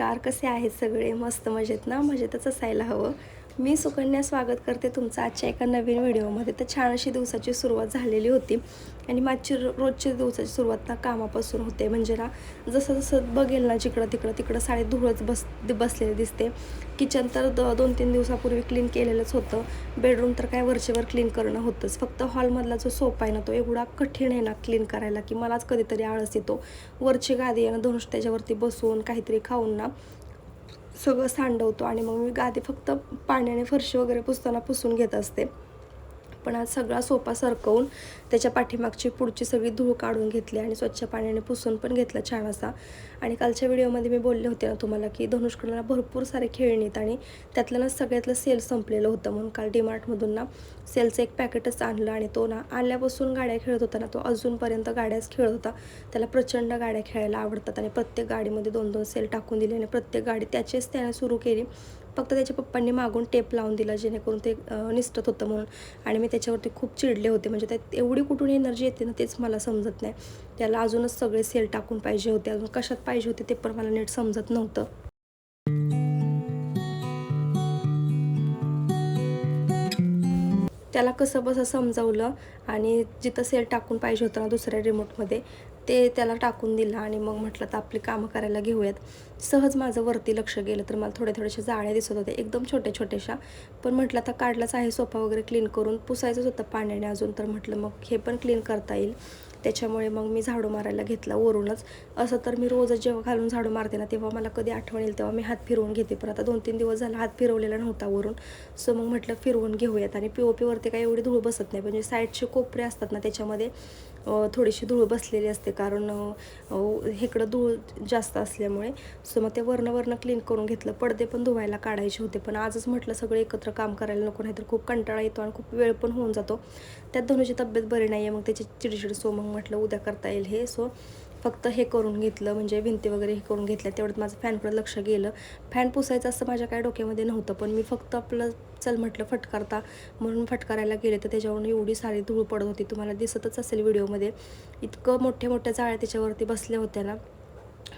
नमस्कार कसे आहेत सगळे? मस्त मजेत ना? मजेतच असायला हवं. मी सुकन्या स्वागत करते तुमचं आजच्या एका नवीन व्हिडिओमध्ये. तर छान अशी दिवसाची सुरुवात झालेली होती. आणि माझी रोजच्या रोजची दिवसाची सुरुवात ना कामापासून होते. म्हणजे ना जसं जसं बघेल ना जिकडं तिकडं तिकडं साडे धुळच बस बसलेले दिसते. किचन तर द दोन तीन दिवसापूर्वी क्लीन केलेलंच होतं. बेडरूम तर काय वरचेवर क्लीन करणं होतंच. फक्त हॉलमधला जो सोफा आहे ना तो एवढा कठीण आहे ना क्लीन करायला की मलाच कधीतरी आळस येतो. वरची गादी आहे ना धनुष त्याच्यावरती बसून काहीतरी खाऊन ना सगळं सांडवतो आणि मग मी गादी फक्त पाण्याने फरशी वगैरे पुसताना पुसून घेत असते. पण आज सगळा सोपा सरकवून त्याच्या पाठीमागची पुढची सगळी धूळ काढून घेतली आणि स्वच्छ पाण्याने पुसून पण घेतला छान असा. आणि कालच्या व्हिडिओमध्ये मी बोलले होते ना तुम्हाला की धनुष्कडला भरपूर सारे खेळणीत आणि त्यातलं ना सगळ्यातलं सेल संपलेलं होतं म्हणून काल डीमार्टमधून ना सेलचं एक पॅकेटच आणलं आणि तो ना आल्यापासून गाड्या खेळत होता ना तो अजूनपर्यंत गाड्याच खेळत होता. त्याला प्रचंड गाड्या खेळायला आवडतात आणि प्रत्येक गाडीमध्ये दोन दोन सेल टाकून दिले आणि प्रत्येक गाडी त्याचीच त्याने सुरू केली. फक्त त्याच्या पप्पांनी मागून टेप लावून दिला जेणेकरून ते निसटत होतं म्हणून. आणि मी त्याच्यावरती खूप चिडले होते. म्हणजे त्यात एवढी कुठून एनर्जी येते ना तेच मला समजत नाही. त्याला अजूनच सगळे सेल टाकून पाहिजे होते. अजून कशात पाहिजे होते ते पण मला नीट समजत नव्हतं. त्याला कसं बसं समजावलं आणि जिथं सेल टाकून पाहिजे होतं ना दुसऱ्या रिमोटमध्ये ते त्याला टाकून दिलं आणि मग म्हटलं तर आपली कामं करायला घेऊयात. सहज माझं वरती लक्ष गेलं तर मला थोड्या थोड्याशा जाळ्या दिसत होत्या एकदम छोट्या छोट्याशा पण म्हटलं आता काढलाच आहे सोफा वगैरे क्लीन करून पुसायचंच होतं पाण्याने अजून. तर म्हटलं मग हे पण क्लीन करता येईल. त्याच्यामुळे मग मी झाडू मारायला घेतला वरूनच. असं तर मी रोजच जेव्हा घालून झाडू मारते ना तेव्हा मला कधी आठवण येईल तेव्हा मी हात फिरवून घेते. पण आता दोन तीन दिवस झाला हात फिरवलेला नव्हता वरून. सो मग म्हटलं फिरवून घेऊयात. आणि पी ओ पीवरती काही एवढी धूळ बसत नाही. म्हणजे साईडचे कोपरे असतात ना त्याच्यामध्ये थोडीशी धूळ बसलेली असते कारण हेकडं धूळ जास्त असल्यामुळे. सो मग ते वरनं वरनं क्लीन करून घेतलं. पडदे पण धुवायला काढायचे होते. पण आजच म्हटलं सगळं एकत्र काम करायला नको नाही तर खूप कंटाळा येतो आणि खूप वेळ पण होऊन जातो. त्यात धनुची तब्येत बरी नाही आहे मग त्याची चिडचिड सो मग म्हटलं उद्या करता येईल हे. सो फक्त हे करून घेतलं म्हणजे भिंती वगैरे हे करून घेतल्या तेवढ्यात माझं फॅनकडे लक्ष गेलं. फॅन पुसायचं असं माझ्या काय डोक्यामध्ये नव्हतं पण मी फक्त आपलं चल म्हटलं फटकारता म्हणून फटकारायला गेले तर त्याच्यावरून एवढी सारी धूळ पडत होती तुम्हाला दिसतच असेल व्हिडिओमध्ये. इतकं मोठ्या मोठ्या जाळ्या त्याच्यावरती बसल्या होत्या ना.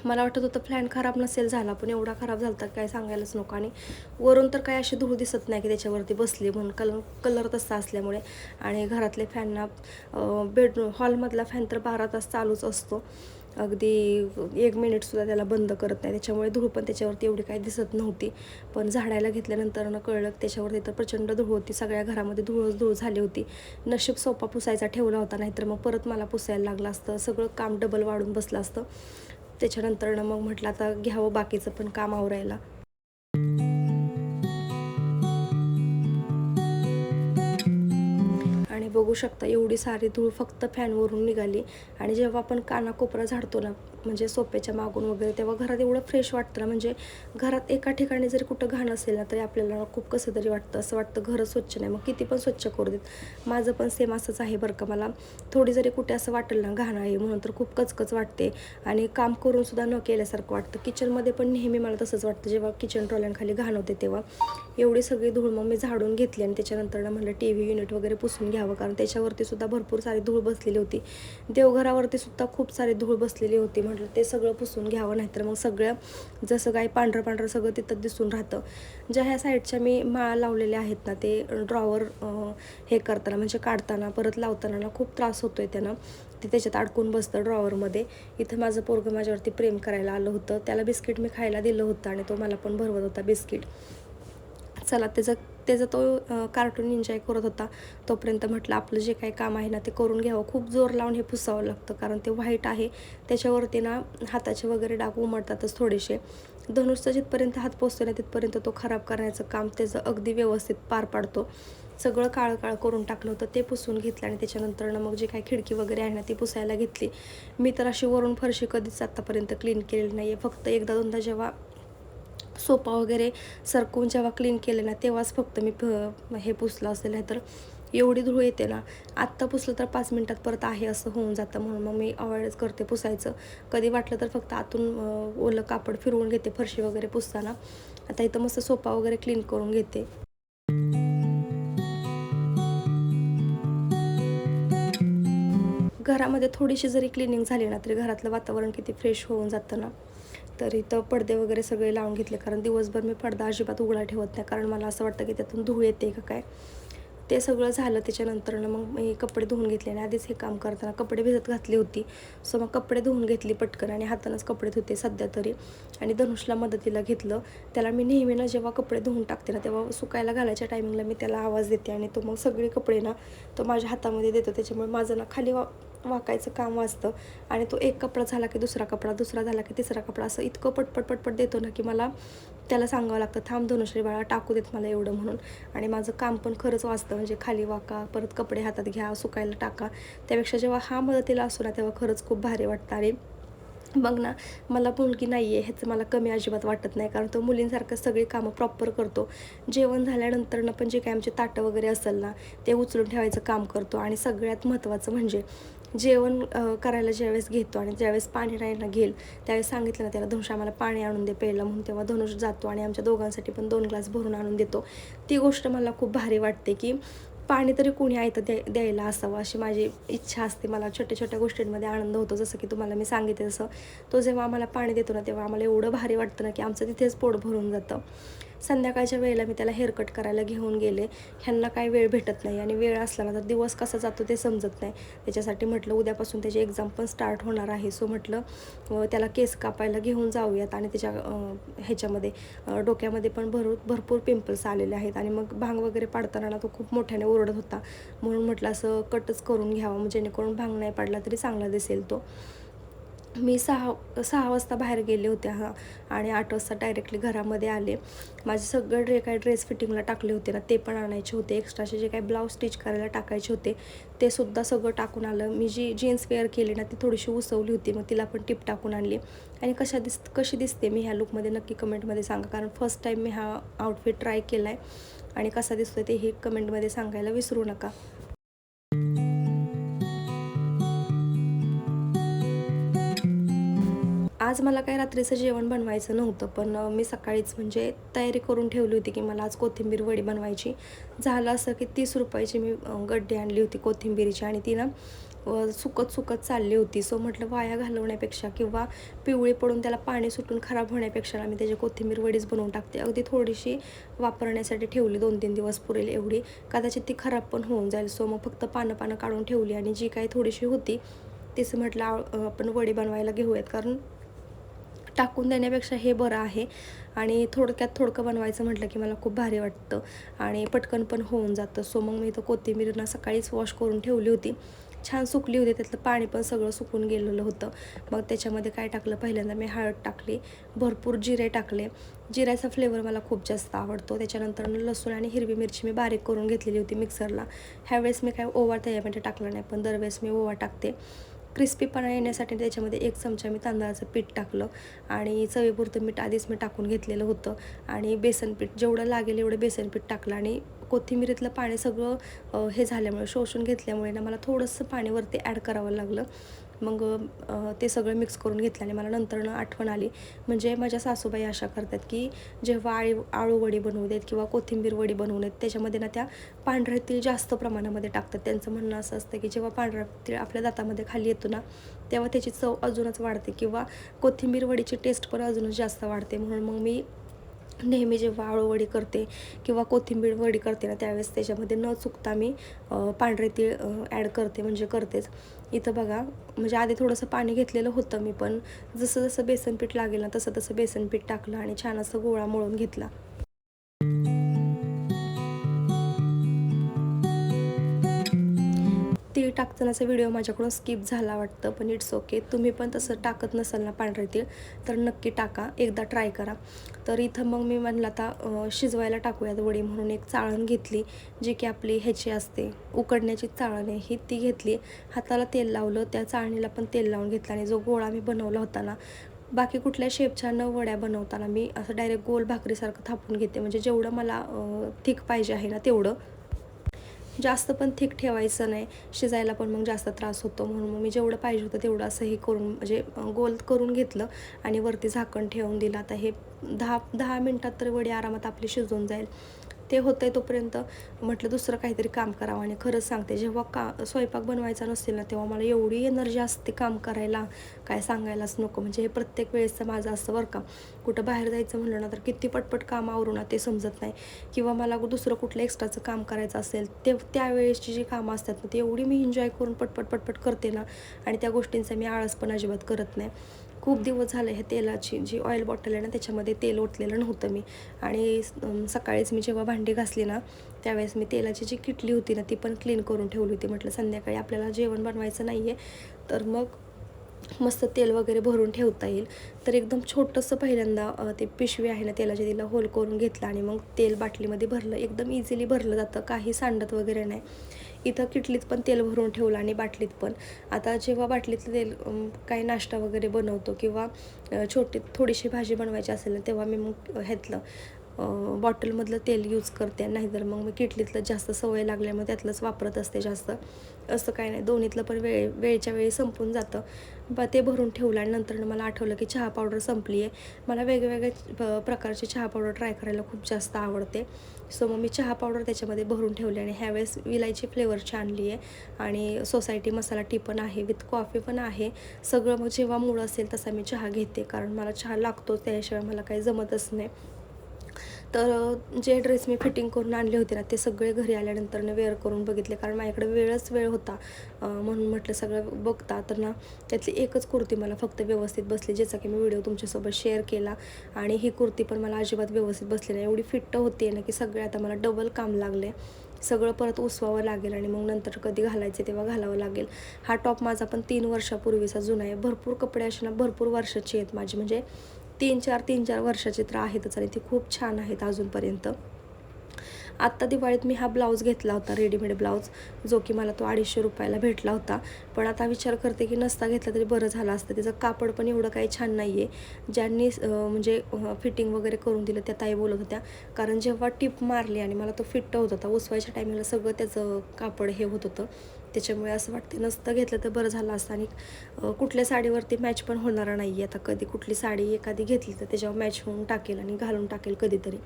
मला वाटत होतं फॅन खराब नसेल झाला पण एवढा खराब झाला तर काय सांगायलाच नको. आणि वरून तर काय अशी धूळ दिसत नाही की त्याच्यावरती बसली म्हणून कलर कलर तसा असल्यामुळे. आणि घरातले फॅनना बेडरूम हॉलमधला फॅन तर बारा तास चालूच असतो. अगदी एक मिनिटसुद्धा त्याला बंद करत नाही. त्याच्यामुळे धूळ पण त्याच्यावरती एवढी काही दिसत नव्हती. पण झाडायला घेतल्यानंतर न कळलं त्याच्यावरती तर प्रचंड धूळ होती. सगळ्या घरामध्ये धूळच धूळ झाली होती. नशीब सोपा पुसायचा ठेवला होता नाहीतर मग परत मला पुसायला लागलं असतं. सगळं काम डबल वाढून बसलं असतं. त्याच्यानंतरनं मग म्हटलं आता घ्यावं बाकीचं पण काम आवरायला. बघू शकता एवढी सारी धूळ फक्त फॅनवरून निघाली. आणि जेव्हा आपण कानाकोपरा झाडतो ना म्हणजे सोप्याच्या मागून वगैरे तेव्हा घरात एवढं फ्रेश वाटतं ना. म्हणजे घरात एका ठिकाणी जरी कुठं घाण असेल ना तरी आपल्याला खूप कसं तरी वाटतं. असं वाटतं घरं स्वच्छ नाही. मग किती पण स्वच्छ करू देत. माझं पण सेम असंच आहे बरं का. मला थोडी जरी कुठे असं वाटेल ना घाण आहे म्हणून तर खूप कचकच वाटते. आणि काम करून सुद्धा न केल्यासारखं वाटतं. किचनमध्ये पण नेहमी मला तसंच वाटतं. जेव्हा किचन ट्रॉल्यांखाली घाण होते तेव्हा एवढी सगळी धूळ मग मी झाडून घेतली आणि त्याच्यानंतर म्हणलं टी व्ही युनिट वगैरे पुसून घ्यावं. कारण त्याच्यावरती सुद्धा भरपूर सारी धूळ बसलेली होती. देवघरावरती सुद्धा खूप सारी धूळ बसलेली होती म्हटलं ते सगळं पुसून घ्यावं नाहीतर मग सगळं जसं काही पांढरं पांढरं सगळं तिथं दिसून राहतं. ज्या ह्या साईडच्या मी माळा लावलेल्या आहेत ना ते ड्रॉवर हे करताना म्हणजे काढताना परत लावताना ना खूप त्रास होतोय त्यानं. ते त्याच्यात अडकून बसतं ड्रॉवरमध्ये इथं माझं पोरगं माझ्यावरती प्रेम करायला आलं होतं. त्याला बिस्किट मी खायला दिलं होतं आणि तो मला पण भरवत होता बिस्किट. चला त्याचं त्याचा तो कार्टून एन्जॉय करत होता. तोपर्यंत म्हटलं आपलं जे काही काम आहे ना ते करून घ्यावं. खूप जोर लावून हे पुसावं लागतं. कारण ते व्हाईट आहे. त्याच्यावरती ना हाताचे वगैरे डाग उमटतातच थोडेसे. धनुषचा जिथपर्यंत हात पोचतो ना तिथपर्यंत तो खराब करण्याचं काम त्याचं अगदी व्यवस्थित पार पाडतो. सगळं काळं काळं करून टाकलं होतं. ते पुसून घेतलं आणि त्याच्यानंतर मग जी काही खिडकी वगैरे आहे ना ती पुसायला घेतली. मी तर अशी वरून फरशी कधीच आत्तापर्यंत क्लीन केलेली नाही आहे फक्त एकदा दोनदा जेव्हा सोपा वगैरे सरकून जेव्हा क्लीन केले ना तेव्हाच फक्त मी फ हे पुसलं असेल. तर एवढी धूळ येते ना आत्ता पुसलं तर पाच मिनटात परत आहे असं होऊन जातं. म्हणून मग मी अवॉइडच करते पुसायचं. कधी वाटलं तर फक्त आतून ओलं कापड फिरवून घेते फरशी वगैरे पुसताना. आता इथं मस्त सोपा वगैरे क्लीन करून घेते. घरामध्ये थोडीशी जरी क्लिनिंग झाली ना तरी घरातलं वातावरण किती फ्रेश होऊन जातं ना. तर इथं पडदे वगैरे सगळे लावून घेतले. कारण दिवसभर मी पडदा अजिबात उघडा ठेवत नाही. कारण मला असं वाटतं की त्यातून धूळ येते का काय? ते सगळं झालं त्याच्यानंतरनं मग मी कपडे धुवून घेतले. आणि आधीच हे काम करताना कपडे भिजत घातली होती. सो मग कपडे धुवून घेतली पटकन आणि हातानंच कपडे धुते सध्या तरी. आणि धनुषला मदतीला घेतलं. त्याला मी नेहमीनं जेव्हा कपडे धुवून टाकते ना तेव्हा सुकायला घालायच्या टायमिंगला मी त्याला आवाज देते. आणि तो मग सगळे कपडे ना तो माझ्या हातामध्ये देतो. त्याच्यामुळे माझं ना खाली वा वाकायचं काम वाचतं आणि तो एक कपडा झाला की दुसरा कपडा दुसरा झाला की तिसरा कपडा असं इतकं पटपट पटपट देतो ना की मला त्याला सांगावं लागतं थांब धनुश्री बाळा टाकू देत मला एवढं म्हणून. आणि माझं काम पण खरंच वाचतं म्हणजे खाली वाका परत कपडे हातात घ्या सुकायला टाका. त्यापेक्षा जेव्हा हा मदतीला असतो ना तेव्हा खरंच खूप भारी वाटतं. आणि बघ ना मला मुलगी नाही आहे ह्याचं मला कमी अजिबात वाटत नाही कारण तो मुलींसारखं सगळी कामं प्रॉपर करतो. जेवण झाल्यानंतरनं पण जे काय आमचे ताटं वगैरे असेल ना ते उचलून ठेवायचं काम करतो. आणि सगळ्यात महत्त्वाचं म्हणजे जेवण करायला ज्यावेळेस घेतो आणि ज्यावेळेस पाणी नाही ना घेईल त्यावेळेस सांगितलं ना त्याला धनुष आम्हाला पाणी आणून दे प्यायला. म्हणून तेव्हा धनुष जातो आणि आमच्या दोघांसाठी पण दोन ग्लास भरून आणून देतो. ती गोष्ट मला खूप भारी वाटते की पाणी तरी कोणी आयतं द्या द्यायला असावं अशी माझी इच्छा असते. मला छोट्या छोट्या गोष्टींमध्ये आनंद होतो. जसं की तुम्हाला मी सांगितलं तसं तो जेव्हा आम्हाला पाणी देतो ना तेव्हा आम्हाला एवढं भारी वाटतं ना की आमचं तिथेच पोट भरून जातं. संध्याकाळच्या वेळेला मी त्याला हेअरकट करायला घेऊन गेले. ह्यांना काय वेळ भेटत नाही आणि वेळ असला ना तर दिवस कसा जातो ते समजत नाही. त्याच्यासाठी म्हटलं उद्यापासून त्याची एक्झाम पण स्टार्ट होणार आहे. सो म्हटलं त्याला केस कापायला घेऊन जाऊयात आणि त्याच्या ह्याच्यामध्ये डोक्यामध्ये पण भरू भरपूर पिंपल्स आलेले आहेत. आणि मग भांग वगैरे पाडताना ना तो खूप मोठ्याने ओरडत होता. म्हणून म्हटलं असं कटच करून घ्यावं. जेणेकरून भांग नाही पाडला तरी चांगला दिसेल तो. मी सहा सहा वाजता बाहेर गेले होते हां. आणि आठ वाजता डायरेक्टली घरामध्ये आले. माझे सगळं ड्रे काय ड्रेस फिटिंगला टाकले होते ना ते पण आणायचे होते. एक्स्ट्राचे जे काही ब्लाऊज स्टिच करायला टाकायचे होते ते सुद्धा सगळं टाकून आलं. मी जी जीन्स वेअर केली ना ती थोडीशी उसवली होती मग तिला पण टिप टाकून आणली. आणि कशा दिस कशी दिसते मी ह्या लुकमध्ये नक्की कमेंटमध्ये सांगा. कारण फर्स्ट टाईम मी हा आउटफिट ट्राय केला आहे आणि कसा दिसतो ते हे कमेंटमध्ये सांगायला विसरू नका. आज मला काय रात्रीचं जेवण बनवायचं नव्हतं पण मी सकाळीच म्हणजे तयारी करून ठेवली होती की मला आज कोथिंबीर वडी बनवायची. झालं असं की तीस रुपयाची मी गड्डी आणली होती कोथिंबीरीची आणि ती ना सुकत सुकत चालली होती. सो म्हटलं वाया घालवण्यापेक्षा किंवा पिवळी पडून त्याला पाणी सुटून खराब होण्यापेक्षा मी त्याची कोथिंबीर वडीच बनवून टाकते. अगदी थोडीशी वापरण्यासाठी ठेवली दोन तीन दिवस पुरेल एवढी. कदाचित ती खराब पण होऊन जाईल. सो मग फक्त पानं पानं काढून ठेवली आणि जी काही थोडीशी होती तीच म्हटलं आपण वडी बनवायला घेऊयात. कारण टाकून देण्यापेक्षा हे बरं आहे. आणि थोडक्यात थोडकं बनवायचं म्हटलं की मला खूप भारी वाटतं. आणि पटकन पण होऊन जातं. सो मग मी इथं कोथिंबीरना सकाळीच वॉश करून ठेवली होती. छान सुकली होती. त्यातलं पाणी पण सगळं सुकून गेलेलं होतं. मग त्याच्यामध्ये काय टाकलं? पहिल्यांदा मी हळद टाकली. भरपूर जिरे टाकले. जिऱ्याचा फ्लेवर मला खूप जास्त आवडतो. त्याच्यानंतर लसूण आणि हिरवी मिरची मी बारीक करून घेतलेली होती मिक्सरला ह्यावेळेस मी काय ओवा त्याच्यामध्ये म्हणजे टाकला नाही पण दरवेळेस मी ओवा टाकते. क्रिस्पीपणा येण्यासाठी त्याच्यामध्ये एक चमचा मी तांदळाचं पीठ टाकलं आणि चवीपुरतं मीठ आधीच मी टाकून घेतलेलं होतं. आणि बेसन पीठ जेवढं लागेल एवढं बेसन पीठ टाकलं आणि कोथिंबिरीतलं पाणी सगळं हे झाल्यामुळे शोषून घेतल्यामुळे ना मला थोडंसं पाणी वरती ॲड करावं लागलं. मग ते सगळं मिक्स करून घेतल्याने मला नंतरनं आठवण आली. म्हणजे माझ्या सासूबाई अशा करतात की जेव्हा आळी आळू वडी बनवू देत किंवा कोथिंबीर वडी बनवू देत त्याच्यामध्ये ना त्या पांढरे तीळ जास्त प्रमाणामध्ये टाकतात. त्यांचं म्हणणं असं असतं की जेव्हा पांढरा तीळ आपल्या दातामध्ये खाली येतो ना तेव्हा त्याची चव अजूनच वाढते किंवा कोथिंबीर वडीची टेस्ट पण अजूनच जास्त वाढते. म्हणून मग मी नेहमी जेव्हा आळूवडी करते किंवा कोथिंबीर वडी करते ना त्यावेळेस त्याच्यामध्ये न चुकता मी पांढरे तीळ ॲड करते. म्हणजे करतेच. इथं बघा म्हणजे आधी थोडंसं पाणी घेतलेलं होतं मी पण. जसं जसं बेसन पीठ लागेल ना तसं तसं बेसन पीठ टाकलं आणि छान असं गोळा मळून घेतला. टाकतानाचा व्हिडिओ माझ्याकडून स्किप झाला वाटतं पण इट्स ओके तुम्ही पण तसं टाकत नसाल ना पांढरे तीळ तर नक्की टाका. एकदा ट्राय करा. तर इथं मग मी म्हणलं आता शिजवायला टाकूयात वडी म्हणून एक चाळण घेतली जी की आपली ह्याची असते उकडण्याची चाळण आहे. ही ती घेतली हाताला तेल लावलं त्या चाळणीला पण तेल लावून घेतलं आणि जो गोळा मी बनवला होता ना बाकी कुठल्या शेपच्या न वड्या बनवताना मी असं डायरेक्ट गोल भाकरीसारखं थापून घेते. म्हणजे जेवढं मला थिक पाहिजे आहे ना तेवढं. जास्त पण थिक ठेवायचं नाही. शिजायला पण मग जास्त त्रास होतो म्हणून मग मी जेवढं पाहिजे होतं तेवढं असं हे करून म्हणजे गोल करून घेतलं आणि वरती झाकण ठेवून दिलं. आता हे दहा दहा मिनटात तर वडी आरामात आपली शिजून जाईल. ते होतंय तोपर्यंत म्हटलं दुसरं काहीतरी काम करावं आणि खरंच सांगते जेव्हा का स्वयंपाक बनवायचा नसेल ना तेव्हा मला एवढी एनर्जी असते काम करायला काय सांगायलाच नको. म्हणजे हे प्रत्येक वेळेसचं माझं असं बरं का. कुठं बाहेर जायचं म्हणलं ना तर किती पटपट काम आवरू ना ते समजत नाही. किंवा मला दुसरं कुठलं एक्स्ट्राचं काम करायचं असेल ते त्यावेळेसची जी कामं असतात ना ती एवढी मी एन्जॉय करून पटपट पटपट करते ना आणि त्या गोष्टींचा मी आळस पण अजिबात करत नाही. खूप दिवस झाले हे तेलाची जी ऑइल बॉटल आहे ना त्याच्यामध्ये तेल ओतलेलं नव्हतं मी. आणि सकाळीच मी जेव्हा भांडी घासली ना त्यावेळेस मी तेलाची जी किटली होती ना ती पण क्लीन करून ठेवली होती. म्हटलं संध्याकाळी आपल्याला जेवण बनवायचं नाही आहे तर मग मस्त तेल वगैरे भरून ठेवता येईल. तर एकदम छोटंसं पहिल्यांदा ते पिशवी आहे ना तेलाची तिला होल करून घेतलं आणि मग तेल बाटलीमध्ये भरलं. एकदम इझिली भरलं जातं काही सांडत वगैरे नाही. इथं किटलीत पण तेल भरून ठेवलं आणि बाटलीत पण. आता जेव्हा बाटलीतलं तेल काही नाश्ता वगैरे बनवतो किंवा छोटी थोडीशी भाजी बनवायची असेल ना तेव्हा मी मग ह्यातलं बॉटलमधलं तेल यूज करते नाहीतर मग मी किटलीतलं जास्त सवय लागल्यामुळे त्यातलंच वापरत असते जास्त. असं काय नाही दोन्हीतलं पण वेळ वेळच्या वेळी संपून जातं. ब ते भरून ठेवलं आणि नंतर मला आठवलं की चहा पावडर संपली आहे. मला वेगवेगळ्या प- प्रकारची चहा पावडर ट्राय करायला खूप जास्त आवडते. सो मग मी चहा पावडर त्याच्यामध्ये भरून ठेवली आणि ह्यावेळेस विलायची फ्लेवरची आणली आहे. आणि सोसायटी मसाला टी पण आहे विथ कॉफी पण आहे. सगळं मग जेव्हा मूळ असेल तसा मी चहा घेते कारण मला चहा लागतो त्याशिवाय मला काही जमतच नाही. तर जे ड्रेस मी फिटिंग करून आणले होते ना ते सगळे घरी आल्यानंतर वेअर करून बघितले. कारण माझ्याकडे वेळच वेळ होता म्हणून म्हटलं सगळं बघता. तर ना त्यातली एकच कुर्ती मला फक्त व्यवस्थित बसली ज्याचा की मी व्हिडिओ तुमच्यासोबत शेअर केला. आणि ही कुर्ती पण मला अजिबात व्यवस्थित बसली नाही. एवढी फिट्ट होते ना की सगळे आता मला डबल काम लागले. सगळं परत उसवावं लागेल आणि मग नंतर कधी घालायचे तेव्हा घालावं लागेल. हा टॉप माझा पण तीन वर्षापूर्वीचा जुना आहे. भरपूर कपडे असे ना भरपूर वर्षाची आहेत माझी. म्हणजे तीन चार तीन चार वर्षाचे तर आहेतच आणि ती खूप छान आहेत अजूनपर्यंत. आत्ता दिवाळीत मी हा ब्लाऊज घेतला होता रेडीमेड ब्लाऊज जो की मला तो अडीचशे रुपयाला भेटला होता. पण आता विचार करते की नसता घेतला तरी बरं झालं असतं. त्याचं कापड पण एवढं काही छान नाही आहे ज्यांनी म्हणजे फिटिंग वगैरे करून दिलं त्या ताई बोलत होत्या. कारण जेव्हा टिप मारली आणि मला तो फिट्ट होत होता उसवायच्या टायमिंगला सगळं त्याचं कापड हे होत होतं. त्याच्यामुळे असं वाटते नसतं घेतलं तर बरं झालं असतं. आणि कुठल्या साडीवरती मॅच पण होणार नाही आहे आता कधी. कुठली साडी एखादी घेतली तर त्याच्यावर मॅच होऊन टाकेल आणि घालून टाकेल कधीतरी.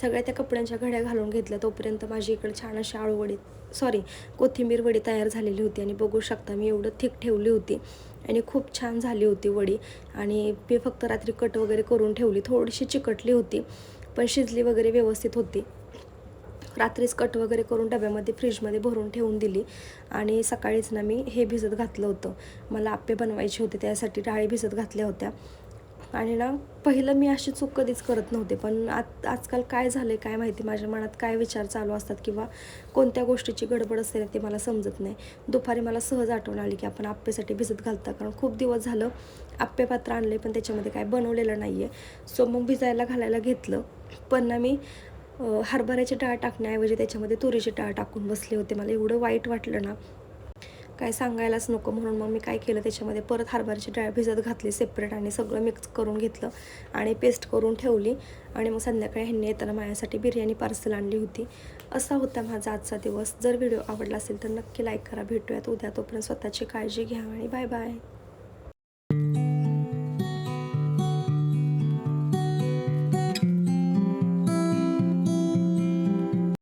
सगळ्या त्या कपड्यांच्या घड्या घालून घेतल्या तोपर्यंत माझी इकडे छान अशी आळूवडी सॉरी कोथिंबीर वडी तयार झालेली होती आणि बघू शकता मी एवढं थिक ठेवली होती. आणि खूप छान झाली होती वडी. आणि मी फक्त रात्री कट वगैरे करून ठेवली. थोडीशी चिकटली होती पण शिजली वगैरे व्यवस्थित होती. रात्रीच कट वगैरे करून डब्यामध्ये फ्रीजमध्ये भरून ठेवून दिली. आणि सकाळीच ना मी हे भिजत घातलं होतं. मला आप्पे बनवायचे होते त्यासाठी डाळी भिजत घातल्या होत्या. आणि ना पहिलं मी अशी चूक कधीच करत नव्हते पण आज आजकाल काय झालं आहे काय माहिती माझ्या मनात काय विचार चालू असतात किंवा कोणत्या गोष्टीची गडबड असते ना ते मला समजत नाही. दुपारी मला सहज आठवण आली की आपण आप्पेसाठी भिजत घालता कारण खूप दिवस झालं आप्पे पात्र आणले पण त्याच्यामध्ये काय बनवलेलं नाही आहे सो मग भिजायला घालायला घेतलं. पण ना मी हरभऱ्याची डाळ टाकण्याऐवजी त्याच्यामध्ये तुरीची डाळ टाकून बसले होते. मला एवढं वाईट वाटलं ना. काय सांगायलाच नको म्हणून मग मी काय केलं त्याच्यामध्ये परत हरभऱ्याची डाळ भिजत घातली सेपरेट आणि सगळं मिक्स करून घेतलं आणि पेस्ट करून ठेवली. आणि मग संध्याकाळी ह्यांनी येताना माझ्यासाठी बिर्याणी पार्सल आणली होती. असा होता माझा आजचा दिवस. जर व्हिडिओ आवडला असेल तर नक्की लाईक करा. भेटूयात उद्या तोपर्यंत स्वतःची काळजी घ्या आणि बाय बाय